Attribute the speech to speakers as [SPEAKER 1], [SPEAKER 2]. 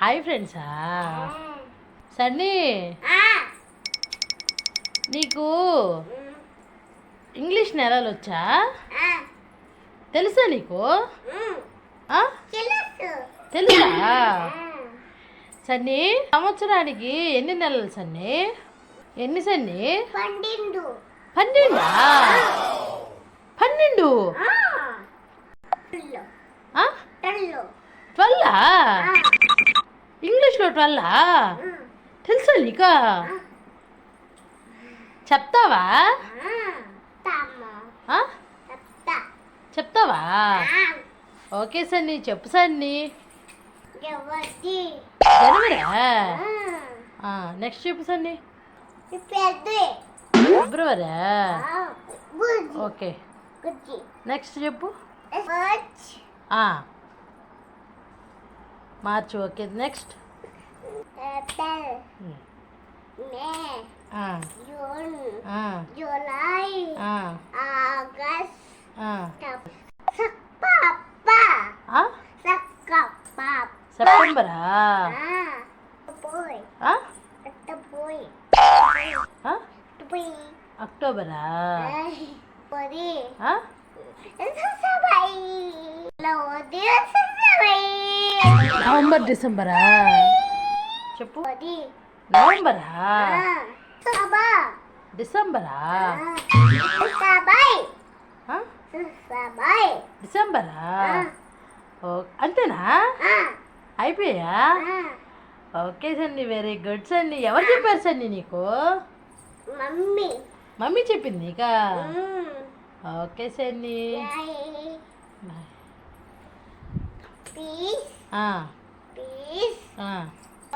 [SPEAKER 1] Hi ఫ్రెండ్సా సన్నీ. నీకు English నెలలు వచ్చా? తెలుసా నీకు? తెలుసా. సన్నీ సంవత్సరానికి ఎన్ని నెలలు సన్నీ? ఎన్ని సన్నీ? పన్నెండా. పన్నెండు? ఆ? ట్వెల్లా తెలుసా నీకా? చెప్తావా? చెప్తావా? ఓకే సన్నీ చెప్పు సన్నీ. జనవరా నెక్స్ట్ చెప్పు సన్నీ. ఫిబ్రవరా ఓకే. నెక్స్ట్ చెప్పు.
[SPEAKER 2] March.
[SPEAKER 1] Okay. Next June
[SPEAKER 2] July August
[SPEAKER 1] சக்கப்பா
[SPEAKER 2] சக்கப்பா
[SPEAKER 1] செப்டம்பரா
[SPEAKER 2] போய்
[SPEAKER 1] போய்
[SPEAKER 2] போய் அக்டோபரா போய்
[SPEAKER 1] நவம்பர் டிசம்பரா చెప్పు. నవంబరా?
[SPEAKER 2] సబా.
[SPEAKER 1] డిసెంబరా? డిసెంబరా? అంతేనా? అయిపోయా okay Sunny very good Sunny. ఎవరు చెప్పారు సన్ని నీకు?
[SPEAKER 2] మమ్మీ.
[SPEAKER 1] మమ్మీ చెప్పింది నీకా? ఓకే
[SPEAKER 2] ఎక్కించుకోండి బాయ్.